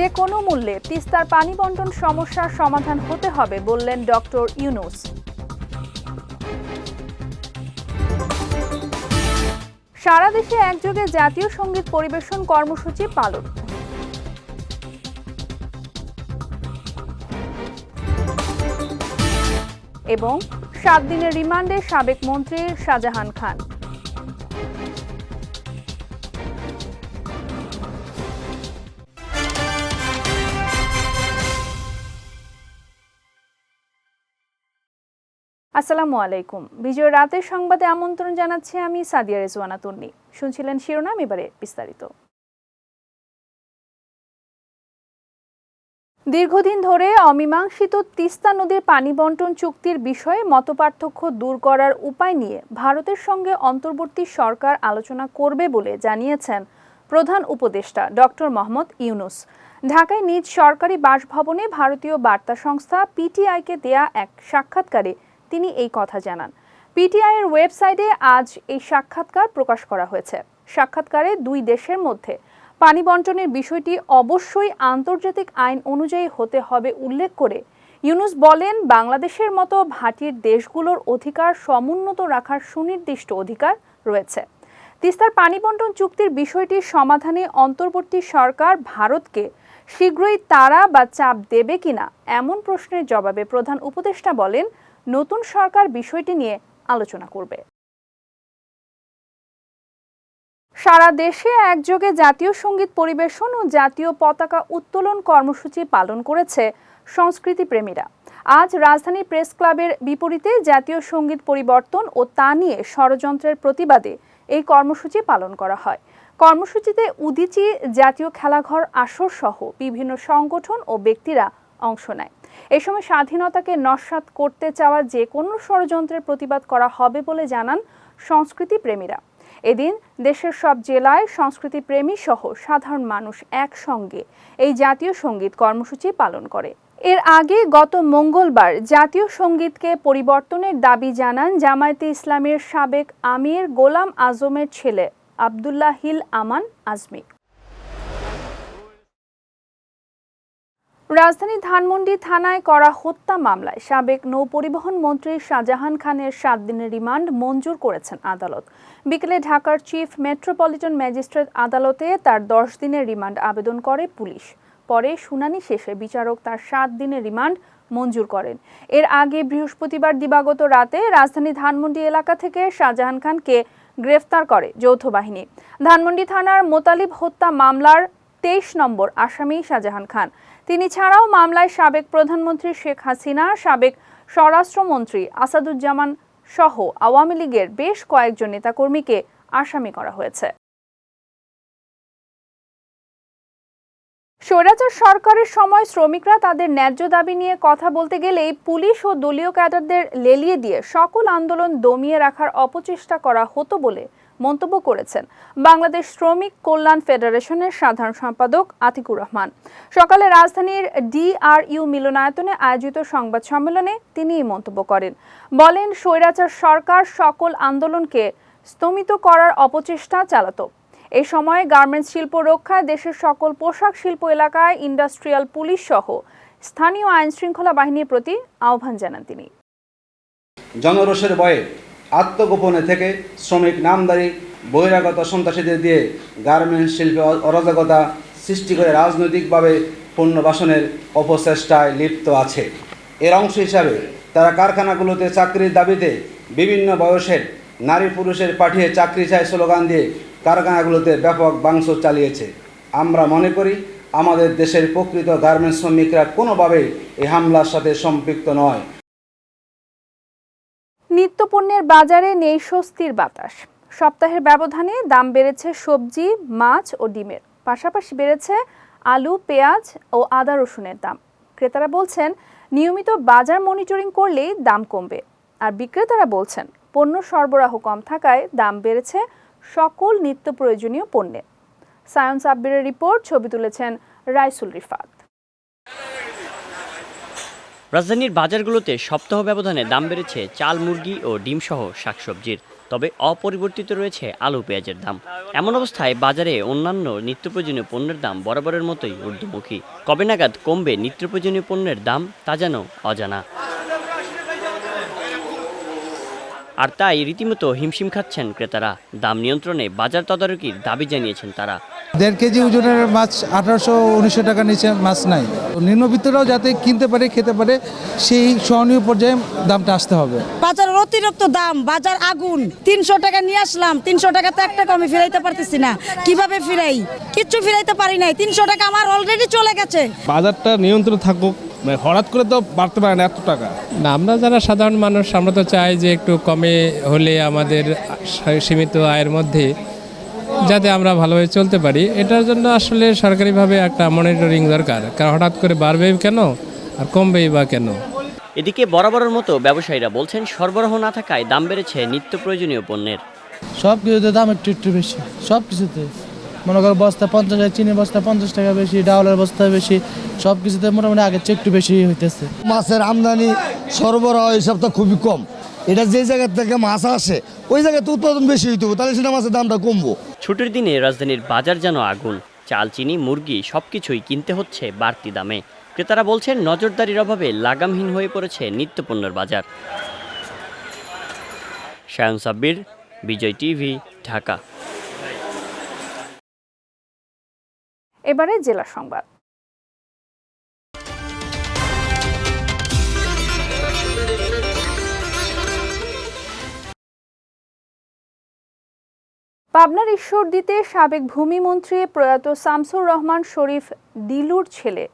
যে কোনো মূল্যে তিস্তার পানি বন্টন সমস্যার সমাধান হতে হবে বললেন ডক্টর ইউনুস। সারা দেশে একযোগে জাতীয় সংগীত পরিবেশন কর্মসূচি পালন। এবং সাত দিনের রিমান্ডে সাবেক মন্ত্রী শাহজাহান খান। আসসালামু আলাইকুম। বিজয় রাতের সংবাদে আমন্ত্রণ জানাচ্ছি আমি সাদিয়া রেজওয়ানা তন্নি। শুনছিলেন শিরোনাম, এবারে বিস্তারিত। দীর্ঘদিন ধরে অমীমাংসিত তিস্তা নদীর পানি বন্টন চুক্তির বিষয়ে মতপার্থক্য দূর করার উপায় নিয়ে ভারতের সঙ্গে অন্তর্বর্তী সরকার আলোচনা করবে বলে জানিয়েছেন প্রধান উপদেষ্টা ডক্টর মোহাম্মদ ইউনুস। ঢাকায় নিজ সরকারি বাসভবনে ভারতীয় বার্তা সংস্থা পিটিআইকে দেয়া এক সাক্ষাৎকারে তিনি এই কথা জানান। পিটিআই এর ওয়েবসাইটে আজ এই সাক্ষাৎকার প্রকাশ করা হয়েছে। সাক্ষাৎকারে দুই দেশের মধ্যে পানি বন্টনের বিষয়টি অবশ্যই আন্তর্জাতিক আইন অনুযায়ী হতে হবে উল্লেখ করে ইউনুস বলেন, বাংলাদেশের মতো ভাটির দেশগুলোর অধিকার সমুন্নত রাখার সুনির্দিষ্ট অধিকার রয়েছে। তিস্তার পানি বন্টন চুক্তির বিষয়টি সমাধানে অন্তর্বর্তী সরকার ভারতকে শীঘ্রই তারা বা চাপ দেবে কিনা এমন প্রশ্নের জবাবে প্রধান উপদেষ্টা বলেন নতুন সরকার বিষয়টি নিয়ে আলোচনা করবে। সারা দেশে একযোগে জাতীয় সংগীত পরিবেশন ও জাতীয় পতাকা উত্তোলন কর্মসূচি পালন করেছে সংস্কৃতি প্রেমীরা। আজ রাজধানী প্রেস ক্লাবের বিপরীতে জাতীয় সংগীত পরিবর্তন ও তা নিয়ে ষড়যন্ত্রের প্রতিবাদে এই কর্মসূচি পালন করা হয়। কর্মসূচিতে উদিচি জাতীয় খেলাঘর আসর সহ বিভিন্ন সংগঠন ও ব্যক্তিরা অংশ নেয়। এ সময় স্বাধীনতাকে নস্বাত করতে চাওয়া যে কোনো ষড়যন্ত্রের প্রতিবাদ করা হবে বলে জানান সংস্কৃতি প্রেমীরা। এদিন দেশের সব জেলায় সংস্কৃতি প্রেমী সহ সাধারণ মানুষ একসঙ্গে এই জাতীয় সংগীত কর্মসূচি পালন করে। এর আগে গত মঙ্গলবার জাতীয় সঙ্গীতকে পরিবর্তনের দাবি জানান জামায়াতে ইসলামের সাবেক আমির গোলাম আজমের ছেলে আবদুল্লাহ হিল আমান আজমি। রাজধানী ধানমন্ডি থানায় করা হত্যা মামলায় সাবেক নৌপরিবহন মন্ত্রী শাহজাহান খানের সাত দিনের রিমান্ড মঞ্জুর করেছেন আদালত। বিকেলে ঢাকার চিফ মেট্রোপলিটন ম্যাজিস্ট্রেট আদালতে তার দশ দিনের রিমান্ড আবেদন করে পুলিশ। পরে শুনানি শেষে বিচারক তার সাত দিনের রিমান্ড মঞ্জুর করেন। এর আগে বৃহস্পতিবার দিবাগত রাতে রাজধানী ধানমন্ডি এলাকা থেকে শাহজাহান খানকে গ্রেফতার করে যৌথ বাহিনী। ধানমন্ডি থানার মোতালিব হত্যা মামলার তেইশ নম্বর আসামি শাহজাহান খান। তিনি ছাড়াও মামলায় সাবেক প্রধানমন্ত্রী শেখ হাসিনা, সাবেক স্বরাষ্ট্রমন্ত্রী আসাদুজ্জামান সহ আওয়ামী লীগের বেশ কয়েকজন নেতাকর্মীকে আসামি করা হয়েছে। স্বৈরাচার সরকারের সময় শ্রমিকরা তাদের ন্যায্য দাবি নিয়ে কথা বলতে গেলেই পুলিশ ও দলীয় ক্যাডারদের লেলিয়ে দিয়ে সকল আন্দোলন দমিয়ে রাখার অপচেষ্টা করা হতো বলে মন্তব্য করেছেন। বাংলাদেশ শ্রমিক কল্যাণ ফেডারেশনের সাধারণ সম্পাদক আতিকুর রহমান। সকালে রাজধানীর ডিআরইউ মিলনায়তনে আয়োজিত সংবাদ সম্মেলনে তিনি এই মন্তব্য করেন। বলেন, স্বৈরাচার সরকার সকল আন্দোলনকে স্তমিত করার অপচেষ্টা চালাত। এই সময় গার্মেন্টস শিল্প রক্ষায় দেশের সকল পোশাক শিল্প এলাকায় ইন্ডাস্ট্রিয়াল পুলিশ সহ স্থানীয় আইন শৃঙ্খলা বাহিনীর প্রতি আহ্বান জানান তিনি। জনরোষের ভয়ে আত্মগোপনে থেকে শ্রমিক, নামদারি, বহিরাগত সন্ত্রাসীদের দিয়ে গার্মেন্টস শিল্পে অরাজকতা সৃষ্টি করে রাজনৈতিকভাবে পুনর্বাসনের অপচেষ্টায় লিপ্ত আছে। এর অংশ হিসাবে তারা কারখানাগুলোতে চাকরির দাবিতে বিভিন্ন বয়সের নারী পুরুষের পাঠিয়ে চাকরি চায় স্লোগান দিয়ে কারখানাগুলোতে ব্যাপক বাংশ চালিয়েছে। আমরা মনে করি, আমাদের দেশের প্রকৃত গার্মেন্টস শ্রমিকরা কোনোভাবেই এই হামলার সাথে সম্পৃক্ত নয়। নিত্যপণ্যের বাজারে নেই স্বস্তির বাতাস। সপ্তাহের ব্যবধানে দাম বেড়েছে সবজি, মাছ ও ডিমের। পাশাপাশি বেড়েছে আলু, পেঁয়াজ ও আদা রসুনের দাম। ক্রেতারা বলছেন, নিয়মিত বাজার মনিটরিং করলেই দাম কমবে। আর বিক্রেতারা বলছেন, পণ্য সরবরাহ কম থাকায় দাম বেড়েছে সকল নিত্য প্রয়োজনীয় পণ্যের। সায়ন সাব্বিরের রিপোর্ট, ছবি তুলেছেন রাইসুল রিফাত। রাজধানীর বাজারগুলোতে সপ্তাহ ব্যবধানে দাম বেড়েছে চাল, মুরগি ও ডিমসহ শাকসবজির। তবে অপরিবর্তিত রয়েছে আলু, পেঁয়াজের দাম। এমন অবস্থায় বাজারে অন্যান্য নিত্য প্রয়োজনীয় পণ্যের দাম বরাবরের মতোই ঊর্ধ্বমুখী। কবে নাগাদ কমবে নিত্য প্রয়োজনীয় পণ্যের দাম তা যেন অজানা। আর তাই রীতিমতো হিমশিম খাচ্ছেন ক্রেতারা। দাম নিয়ন্ত্রণে বাজার তদারকির দাবি জানিয়েছেন তারা। দেড় কেজি ওজনের মাছ আঠারোশো উনিশশো টাকার নিচে মাছ নাই। নিম্নবিত্তরাও যাতে কিনতে পারে খেতে পারে সেই সহনীয় পর্যায়ে দামটা আসতে হবে। বাজারের অতিরিক্ত দাম বাজার আগুন। তিনশো টাকা নিয়ে আসলাম তিনশো টাকা তো এক টাকা আমি ফিরাইতে পারতেছি না। কীভাবে ফিরাই? কিচ্ছু ফিরাইতে পারি নাই তিনশো টাকা আমার অলরেডি চলে গেছে। বাজারটা নিয়ন্ত্রণ থাকুক মানে হঠাৎ করে তো বাড়তে পারে না এত টাকা। না আমরা যারা সাধারণ মানুষ আমরা তো চাই যে একটু কমে হলে আমাদের সীমিত আয়ের মধ্যে যাতে আমরা ভালোভাবে চলতে পারি। এটার জন্য আসলে সরকারিভাবে একটা মনিটরিং দরকার। কারণ হঠাৎ করে বাড়বেই কেন? আর কমবেই বা কেন? এদিকে বরাবরের মতো ব্যবসায়ীরা বলছেন সরবরাহ না থাকায় দাম বেড়েছে নিত্য প্রয়োজনীয় পণ্যের। সব কিছুতে দাম একটু একটু বেশি। সব কিছুতে মনে করো বস্তা পঞ্চাশ টাকা চিনি বস্তা পঞ্চাশ টাকা বেশি ডাউলের বস্তা বেশি সব কিছুতে মোটামুটি আগের চেয়ে একটু বেশি হইতেছে। মাছের আমদানি সরবরাহ এসব তো খুবই কম। এটা যে জায়গা থেকে মাছ আসে ওই জায়গাতে উৎপাদন বেশি হইতে হবে তাহলে সেটা মাছের দামটা কমবো। ছুটির দিনে রাজধানীর বাজার যেন আগুন চাল চিনি মুরগি সবকিছুই কিনতে হচ্ছে বাড়তি দামে। ক্রেতারা বলছেন নজরদারির অভাবে লাগামহীন হয়ে পড়েছে নিত্যপণ্যের বাজার। শায়ন সাব্বির বিজয় টিভি ঢাকা। এবারে জেলা সংবাদ। পাবনার ঈশ্বরদীতে সাবেক ভূমিমন্ত্রী প্রয়াত শামসুর রহমান শরীফ, দিলুর ছেলে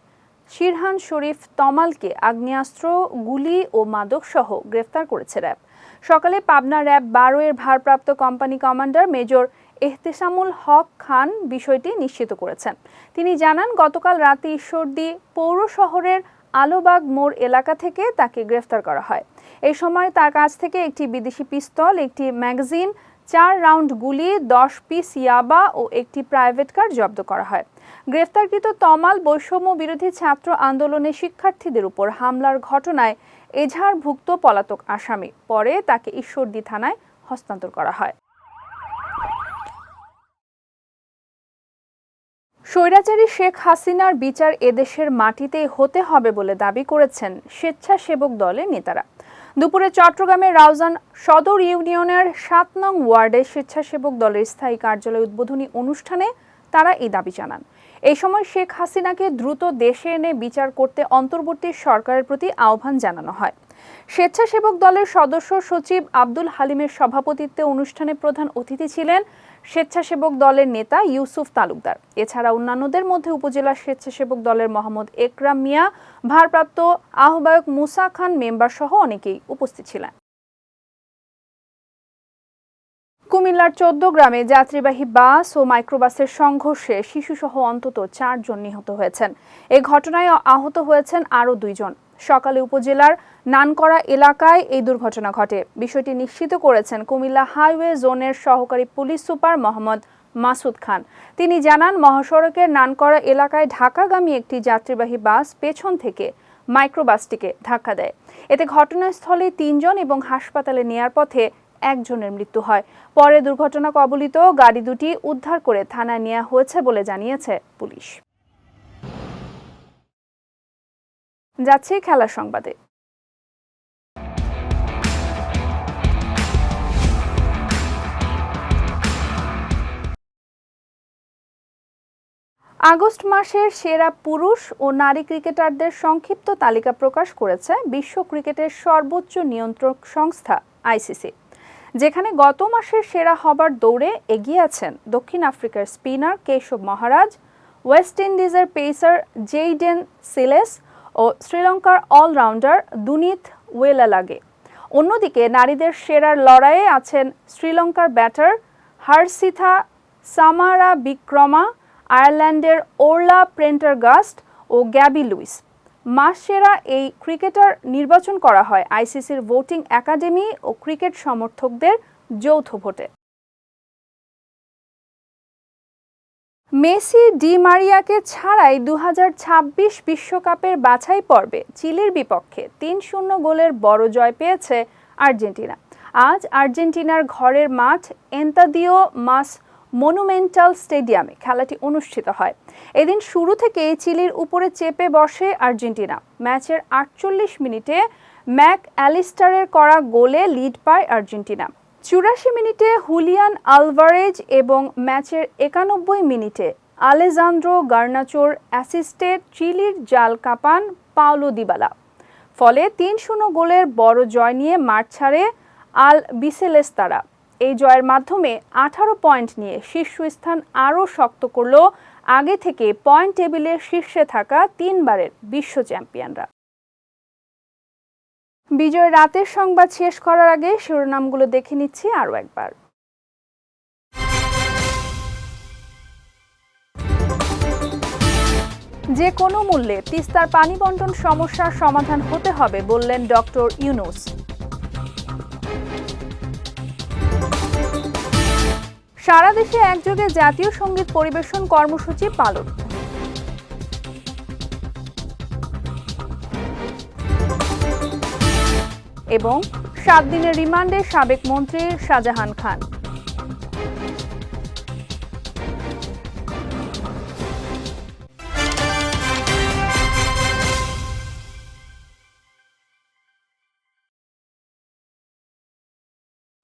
শিরহান শরীফ তমালকে আগ্নেয়াস্ত্র, গুলি ও মাদকসহ গ্রেফতার করেছে র্যাব। সকালে পাবনা র্যাব বারো এর ভারপ্রাপ্ত company commander major Ehtesamul Haque Khan বিষয়টি নিশ্চিত করেছেন। তিনি জানান, গতকাল রাতে ঈশ্বরদী পৌর শহরের আলোবাগ মোড় এলাকা থেকে তাকে গ্রেফতার করা হয়। এই সময় তার কাছ থেকে একটি বিদেশি পিস্তল, একটি ম্যাগাজিন, চার রাউন্ড গুলি, দশ পিস ইয়াবা ও একটি প্রাইভেট কার জব্দ করা হয়। গ্রেফতারকৃত তমাল বৈষম্য বিরোধী ছাত্র আন্দোলনে শিক্ষার্থীদের উপর হামলার ঘটনায় এজাহারভুক্ত পলাতক আসামি। পরে তাকে ঈশ্বরদী থানায় হস্তান্তর করা হয়। স্বৈরাচারী শেখ হাসিনার বিচার এদেশের মাটিতেই হতে হবে বলে দাবি করেছেন স্বেচ্ছাসেবক দলের নেতারা। দুপুরে চট্টগ্রামের রাউজান সদর ইউনিয়নের সাত নং ওয়ার্ডে স্বেচ্ছাসেবক দলের স্থায়ী কার্যালয় উদ্বোধনী অনুষ্ঠানে তারা এই দাবি জানান। এই সময় শেখ হাসিনাকে দ্রুত দেশে এনে বিচার করতে অন্তর্বর্তী সরকারের প্রতি আহ্বান জানানো হয়। স্বেচ্ছাসেবক দলের সদস্য সচিব আব্দুল হালিমের সভাপতিত্বে অনুষ্ঠানে প্রধান অতিথি ছিলেন স্বেচ্ছাসেবক দলের নেতা ইউসুফ তালুকদার। এছাড়া অন্যান্যদের মধ্যে উপজেলা স্বেচ্ছাসেবক দলের মোহাম্মদ একরাম মিয়া, ভারপ্রাপ্ত আহ্বায়ক মুসা খান মেম্বার সহ অনেকেই উপস্থিত ছিলেন। কুমিল্লার চোদ্দ গ্রামে যাত্রীবাহী বাস ও মাইক্রোবাসের সংঘর্ষে শিশুসহ অন্তত চারজন নিহত হয়েছেন। এ ঘটনায় আহত হয়েছেন আরও দুইজন। সকালে উপজেলার নানকরা এলাকায় এই দুর্ঘটনা ঘটে। বিষয়টি নিশ্চিত করেছেন কুমিল্লা হাইওয়ে জোনের সহকারী পুলিশ সুপার মোহাম্মদ মাসুদ খান। তিনি জানান, মহাসড়কের নানকরা এলাকায় ঢাকাগামী একটি যাত্রীবাহী বাস পেছন থেকে মাইক্রোবাসটিকে ধাক্কা দেয়। এতে ঘটনাস্থলে তিনজন এবং হাসপাতালে নেয়ার পথে একজনের মৃত্যু হয়। পরে দুর্ঘটনা কবলিত গাড়ি দুটি উদ্ধার করে থানায় নেওয়া হয়েছে বলে জানিয়েছে পুলিশ। যাচ্ছে খেলার সংবাদে। আগস্ট মাসের সেরা পুরুষ ও নারী ক্রিকেটারদের সংক্ষিপ্ত তালিকা প্রকাশ করেছে বিশ্ব ক্রিকেটের সর্বোচ্চ নিয়ন্ত্রক সংস্থা, আইসিসি। যেখানে গত মাসের সেরা হবার দৌড়ে এগিয়ে আছেন দক্ষিণ আফ্রিকার স্পিনার কেশব মহারাজ, ওয়েস্ট ইন্ডিজের পেসার জেইডেন সিলেস ও শ্রীলঙ্কার অলরাউন্ডার দুনিত ওয়েলালাগে অন্যদিকে নারীদের সেরার লড়াইয়ে আছেন শ্রীলঙ্কার ব্যাটার হারসিথা সামারা বিক্রমা আয়ারল্যান্ডের ওরলা প্রেন্টারগাস্ট ও গ্যাবি লুইস। মাস সেরা এই ক্রিকেটার নির্বাচন করা হয় আইসিসির ভোটিং একাডেমি ও ক্রিকেট সমর্থকদের যৌথ ভোটে। মেসি ডি মারিয়াকে ছাড়াই দু বিশ্বকাপের বাছাই পর্বে চিলির বিপক্ষে তিন শূন্য গোলের বড় জয় পেয়েছে আর্জেন্টিনা। আজ আর্জেন্টিনার ঘরের মাঠ এন্তাদিও মাস মনুমেন্টাল স্টেডিয়ামে খেলাটি অনুষ্ঠিত হয়। এদিন শুরু থেকেই চিলির উপরে চেপে বসে আর্জেন্টিনা। ম্যাচের আটচল্লিশ মিনিটে ম্যাক অ্যালিস্টারের করা গোলে লিড পায় আর্জেন্টিনা। চুরাশি মিনিটে হুলিয়ান আলভারেজ এবং ম্যাচের একানব্বই মিনিটে আলেজান্দ্রো গার্নাচোর অ্যাসিস্টে চিলির জাল কাপান পাওলো দিবালা। ফলে তিন শূন্য গোলের বড় জয় নিয়ে মাঠ ছাড়ে আল বিসেলেস্তারা। এই জয়ের মাধ্যমে আঠারো পয়েন্ট নিয়ে শীর্ষস্থান আরও শক্ত করল আগে থেকে পয়েন্ট টেবিলের শীর্ষে থাকা তিনবারের বিশ্ব চ্যাম্পিয়নরা। বিজয় রাতের সংবাদ শেষ করার আগে শিরোনামগুলো দেখে নিচ্ছি আরও একবার। যে কোনো মূল্যে তিস্তার পানি বন্টন সমস্যার সমাধান হতে হবে বললেন ডক্টর ইউনুস। সারা দেশে একযোগে জাতীয় সংগীত পরিবেশন কর্মসূচি পালন। এবং সাত দিনের রিমান্ডে সাবেক মন্ত্রী শাহজাহান খান।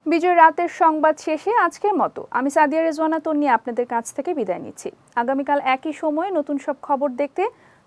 বিজয় রাতের সংবাদ শেষে আজকের মতো। আমি সাদিয়া রেজওয়ানা তন্নি আপনাদের কাছ থেকে বিদায় নিচ্ছি। আগামীকাল একই সময়ে নতুন সব খবর দেখতে